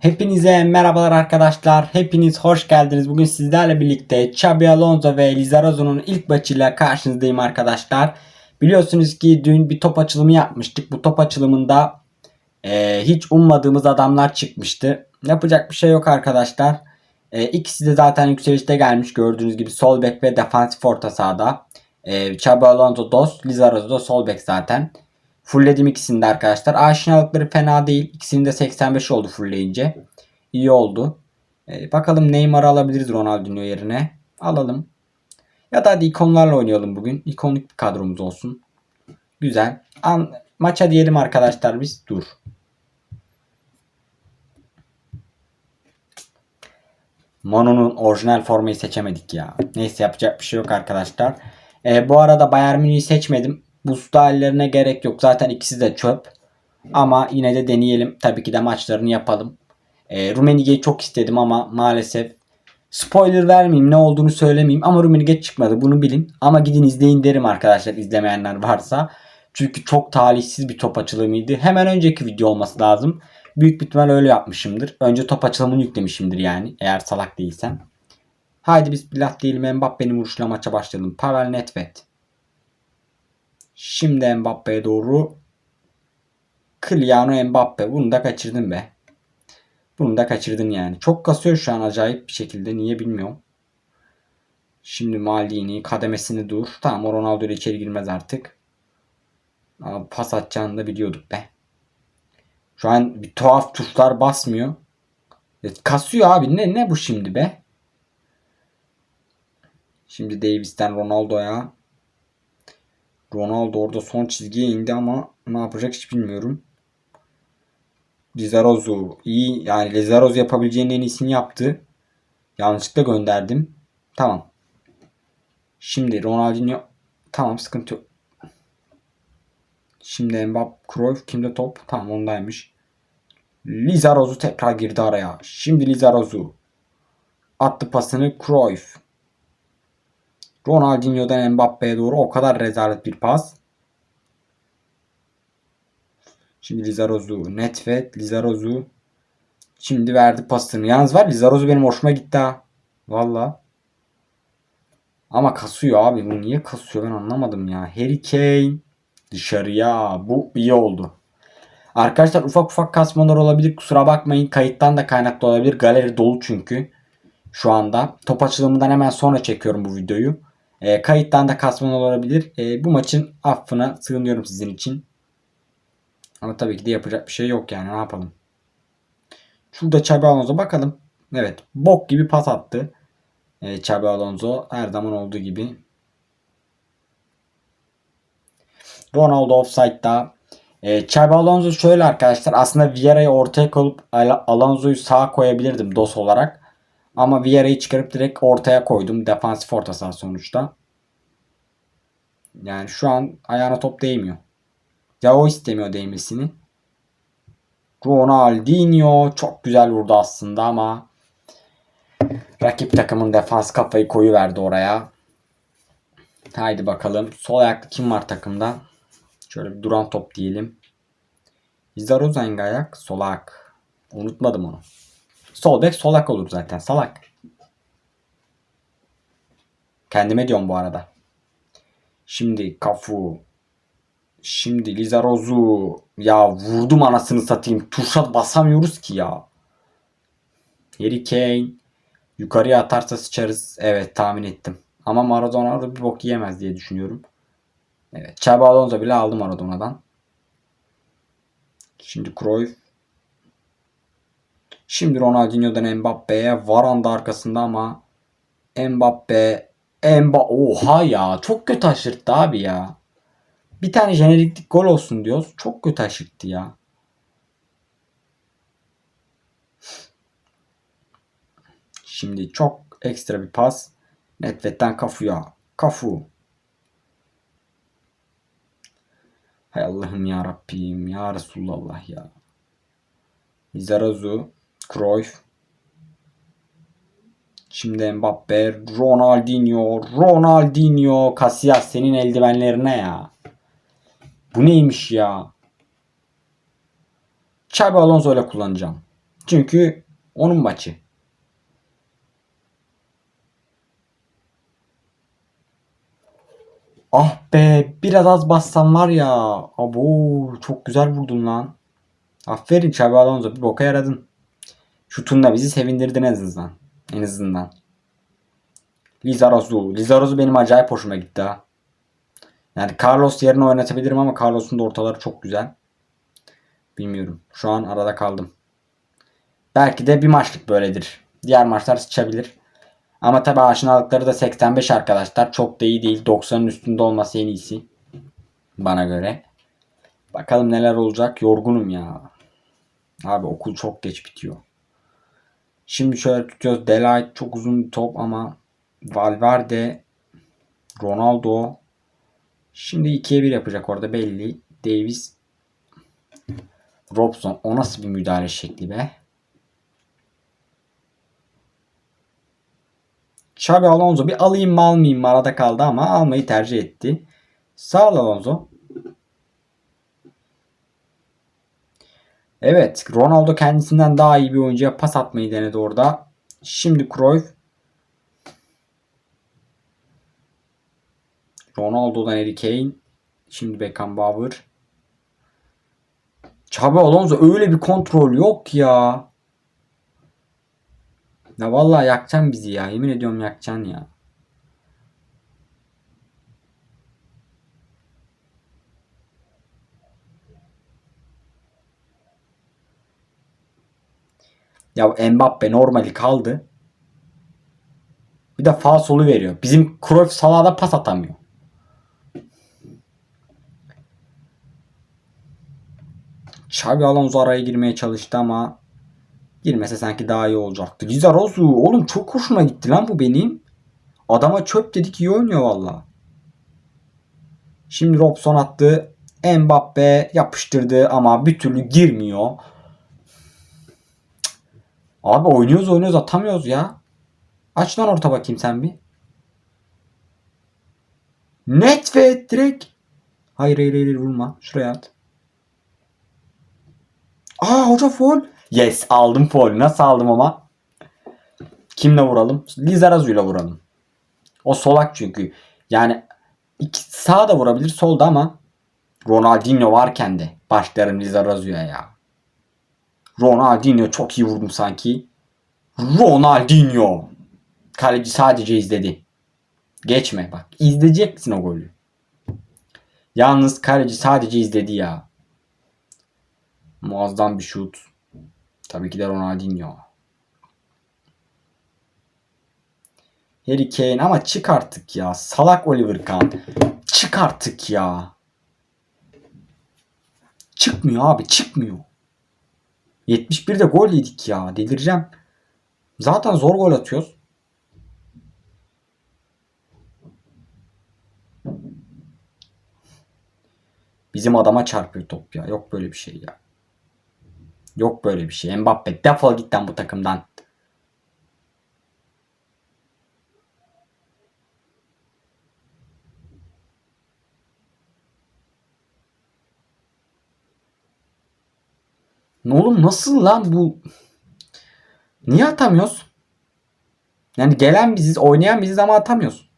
Hepinize merhabalar arkadaşlar. Hepiniz hoş geldiniz. Bugün sizlerle birlikte Xabi Alonso ve Lizarazo'nun ilk maçıyla karşınızdayım arkadaşlar. Biliyorsunuz ki dün bir top açılımı yapmıştık. Bu top açılımında e, hiç ummadığımız adamlar çıkmıştı. Yapacak bir şey yok arkadaşlar. E, ikisi de zaten yükselişte gelmiş. Gördüğünüz gibi sol bek ve defansif orta sahada. E, Xabi Alonso dos, Lizarazo da sol bek zaten. Fullledim ikisini de arkadaşlar. Aşinalıkları fena değil. İkisinin de 85 oldu fullleyince. İyi oldu. Ee, bakalım Neymar'ı alabiliriz Ronaldinho yerine. Alalım. Ya da hadi ikonlarla oynayalım bugün. İkonik bir kadromuz olsun. Güzel. An maça diyelim arkadaşlar biz. Dur. Mono'nun orijinal formayı seçemedik ya. Neyse yapacak bir şey yok arkadaşlar. Ee, bu arada Bayern Münih'i seçmedim. Bu hallerine gerek yok. Zaten ikisi de çöp. Ama yine de deneyelim. Tabii ki de maçlarını yapalım. E, Rummenigge'yi çok istedim ama maalesef spoiler vermeyeyim ne olduğunu söylemeyeyim ama Rummenigge çıkmadı bunu bilin. Ama gidin izleyin derim arkadaşlar izlemeyenler varsa. Çünkü çok talihsiz bir top açılımıydı. Hemen önceki video olması lazım. Büyük bir ihtimal öyle yapmışımdır. Önce top açılımını yüklemişimdir yani eğer salak değilsem. Haydi biz billah diyelim Mbappe'nin vuruşuyla maça başlayalım. Pavel Nedved. Şimdi Mbappe'ye doğru. Kyliano Mbappe. Bunu da kaçırdın be. Bunu da kaçırdın yani. Çok kasıyor şu an acayip bir şekilde. Niye bilmiyorum. Şimdi Maldini kademesini dur. Tamam o Ronaldo ile içeri girmez artık. Abi pas atacağını da biliyorduk be. Şu an bir tuhaf tuşlar basmıyor. Ya kasıyor abi. Ne ne bu şimdi be? Şimdi Davis'ten Ronaldo'ya. Ronaldo orada son çizgiye indi ama ne yapacak hiç bilmiyorum. Lizarazu iyi yani Lizarazu yapabileceğinin en iyisini yaptı. Yanlışlıkla gönderdim. Tamam. Şimdi Ronaldinho tamam sıkıntı yok. Şimdi Mbappe Cruyff kimde top? Tamam ondaymış. Lizarazu tekrar girdi araya. Şimdi Lizarazu attı pasını Cruyff. Ronaldinho'dan Mbappe'ye doğru o kadar rezalet bir pas. Şimdi Lizarozu. Netvet. Lizarozu. Şimdi verdi pasını. Yalnız var Lizarozu benim hoşuma gitti ha. Valla. Ama kasıyor abi. Bu niye kasıyor ben anlamadım ya. Harry Kane. Dışarıya. Bu iyi oldu. Arkadaşlar ufak ufak kasmalar olabilir. Kusura bakmayın. Kayıttan da kaynaklı olabilir. Galeri dolu çünkü. Şu anda. Top açılımından hemen sonra çekiyorum bu videoyu. E, kayıttan da kasmalar olabilir. E, bu maçın affına sığınıyorum sizin için. Ama tabii ki de yapacak bir şey yok yani ne yapalım. Şurada Xabi Alonso bakalım. Evet bok gibi pas attı. E, Xabi Alonso her zaman olduğu gibi. Ronaldo offside'da. E, Xabi Alonso şöyle arkadaşlar aslında Vieira'yı ortaya koyup Al- Alonso'yu sağa koyabilirdim DOS olarak. Ama Vieira'yı çıkarıp direkt ortaya koydum. Defansif orta saha sonuçta. Yani şu an ayağına top değmiyor. Ya o istemiyor değmesini. Ronaldinho çok güzel vurdu aslında ama rakip takımın defans kafayı koyu verdi oraya. Haydi bakalım. Sol ayaklı kim var takımda? Şöyle bir duran top diyelim. Lizaroz hangi ayak? Sol ayak. Unutmadım onu. Sol bek solak olur zaten. Salak. Kendime diyorum bu arada. Şimdi Kafu. Şimdi Lizarozu. Ya vurdum anasını satayım. Tuşa basamıyoruz ki ya. Harry Kane. Yukarıya atarsa sıçarız. Evet tahmin ettim. Ama Maradona da bir bok yiyemez diye düşünüyorum. Evet. Xabi Alonso bile aldı Maradona'dan. Şimdi Cruyff. Şimdi Ronaldinho'dan Mbappe'ye. Varane da arkasında ama Mbappe Mba oha ya çok kötü aşırttı abi ya. Bir tane jeneriklik gol olsun diyoruz. Çok kötü aşırttı ya. Şimdi çok ekstra bir pas. Netvet'ten Kafu'ya. Kafu. Hay Allah'ım ya Rabbim ya Resulallah ya. Lizarazu, Cruyff. Şimdi Mbappe, Ronaldinho, Ronaldinho, Casillas senin eldivenlerine ya. Bu neymiş ya? Xabi Alonso ile kullanacağım. Çünkü onun maçı. Ah be biraz az bassam var ya. Abo çok güzel vurdun lan. Aferin Xabi Alonso bir boka yaradın. Şutunla bizi sevindirdin en azından. En azından. Lizarazu. Lizarazu benim acayip hoşuma gitti ha. Yani Carlos yerine oynatabilirim ama Carlos'un da ortaları çok güzel. Bilmiyorum. Şu an arada kaldım. Belki de bir maçlık böyledir. Diğer maçlar sıçabilir. Ama tabi aşinalıkları da 85 arkadaşlar. Çok da iyi değil. 90'ın üstünde olması en iyisi. Bana göre. Bakalım neler olacak. Yorgunum ya. Abi okul çok geç bitiyor. Şimdi şöyle tutuyoruz. Delight çok uzun bir top ama Valverde Ronaldo Şimdi 2'ye 1 yapacak orada belli. Davis Robson o nasıl bir müdahale şekli be? Xabi Alonso bir alayım mı almayayım mı arada kaldı ama almayı tercih etti. Sağ ol Alonso. Evet Ronaldo kendisinden daha iyi bir oyuncuya pas atmayı denedi orada. Şimdi Cruyff Ronaldo'dan Harry Kane. Şimdi Beckenbauer. Xabi Alonso öyle bir kontrol yok ya. Ya vallahi yakacaksın bizi ya. Yemin ediyorum yakacaksın ya. Ya Mbappe normali kaldı. Bir de sağ solu veriyor. Bizim Cruyff Salah'da pas atamıyor. Xabi Alonso araya girmeye çalıştı ama girmese sanki daha iyi olacaktı. Lizarazu oğlum çok hoşuma gitti lan bu benim. Adama çöp dedik iyi oynuyor valla. Şimdi Robson attı. Mbappe yapıştırdı ama bir türlü girmiyor. Abi oynuyoruz oynuyoruz atamıyoruz ya. Aç lan orta bakayım sen bir. Net ve direkt. Hayır hayır hayır vurma. Şuraya at. Aa hoca foul. Yes aldım foul. Nasıl aldım ama? Kimle vuralım? Lizarazu'yla vuralım. O solak çünkü. Yani iki, sağ da vurabilir solda ama Ronaldinho varken de başlarım Lizarazu'ya ya. Ronaldinho çok iyi vurdum sanki. Ronaldinho. Kaleci sadece izledi. Geçme bak. İzleyeceksin o golü. Yalnız kaleci sadece izledi ya. Muazzam bir şut. Tabii ki de Ronaldinho. Harry Kane ama çık artık ya. Salak Oliver Kahn. Çık artık ya. Çıkmıyor abi çıkmıyor. 71'de gol yedik ya. Delireceğim. Zaten zor gol atıyoruz. Bizim adama çarpıyor top ya. Yok böyle bir şey ya. Yok böyle bir şey. Mbappe defol git bu takımdan. Oğlum nasıl lan bu? Niye atamıyoruz? Yani gelen biziz, oynayan biziz ama atamıyoruz.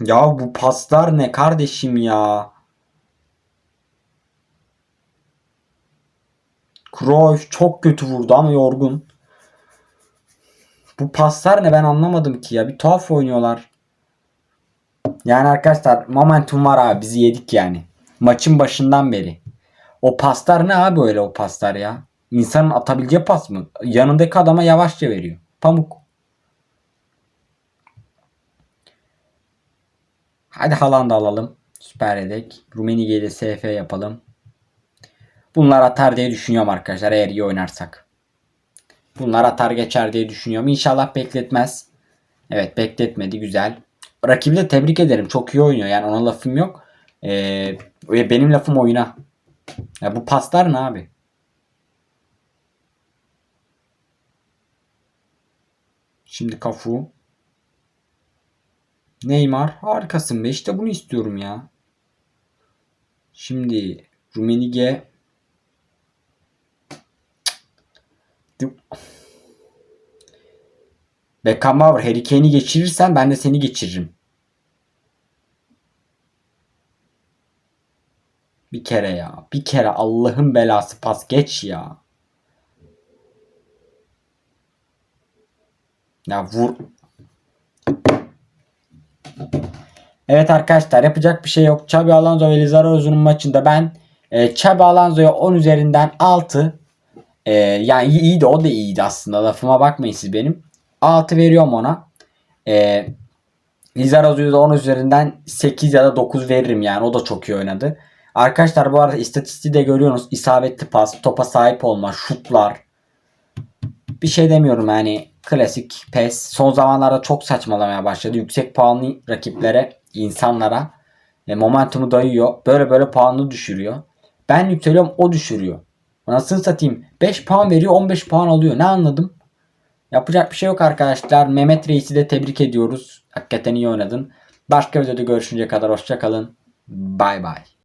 Ya bu paslar ne kardeşim ya? Cruyff çok kötü vurdu ama yorgun. Bu paslar ne ben anlamadım ki ya. Bir tuhaf oynuyorlar. Yani arkadaşlar momentum var abi bizi yedik yani. Maçın başından beri. O paslar ne abi öyle o paslar ya? İnsanın atabileceği pas mı? Yanındaki adama yavaşça veriyor. Pamuk. Hadi Haaland'ı alalım. Süper yedek. Rummenigge ile SF yapalım. Bunlar atar diye düşünüyorum arkadaşlar eğer iyi oynarsak. Bunlar atar geçer diye düşünüyorum. İnşallah bekletmez. Evet bekletmedi güzel. Rakibi de tebrik ederim. Çok iyi oynuyor. Yani ona lafım yok. Ee, benim lafım oyuna. Ya bu paslar ne abi? Şimdi Kafu. Neymar harikasın be işte bunu istiyorum ya. Şimdi Rumenige Beckenbauer Harry Kane'i geçirirsen ben de seni geçiririm. Bir kere ya. Bir kere Allah'ın belası pas geç ya. Ya vur. Evet arkadaşlar yapacak bir şey yok. Xabi Alonso ve Lizarazo'nun maçında ben e, Xabi Alonso'ya 10 üzerinden 6 e, yani iyi, iyi de o da iyiydi aslında. Lafıma bakmayın siz benim. 6 veriyorum ona. E, Lizarazo'ya da 10 üzerinden 8 ya da 9 veririm yani. O da çok iyi oynadı. Arkadaşlar bu arada istatistiği de görüyorsunuz. İsabetli pas, topa sahip olma, şutlar. Bir şey demiyorum yani. Klasik PES. Son zamanlarda çok saçmalamaya başladı. Yüksek puanlı rakiplere, insanlara e, momentumu dayıyor. Böyle böyle puanını düşürüyor. Ben yükseliyorum o düşürüyor. Nasıl satayım? 5 puan veriyor 15 puan alıyor. Ne anladım? Yapacak bir şey yok arkadaşlar. Mehmet Reis'i de tebrik ediyoruz. Hakikaten iyi oynadın. Başka videoda görüşünceye kadar hoşçakalın. Bay bay.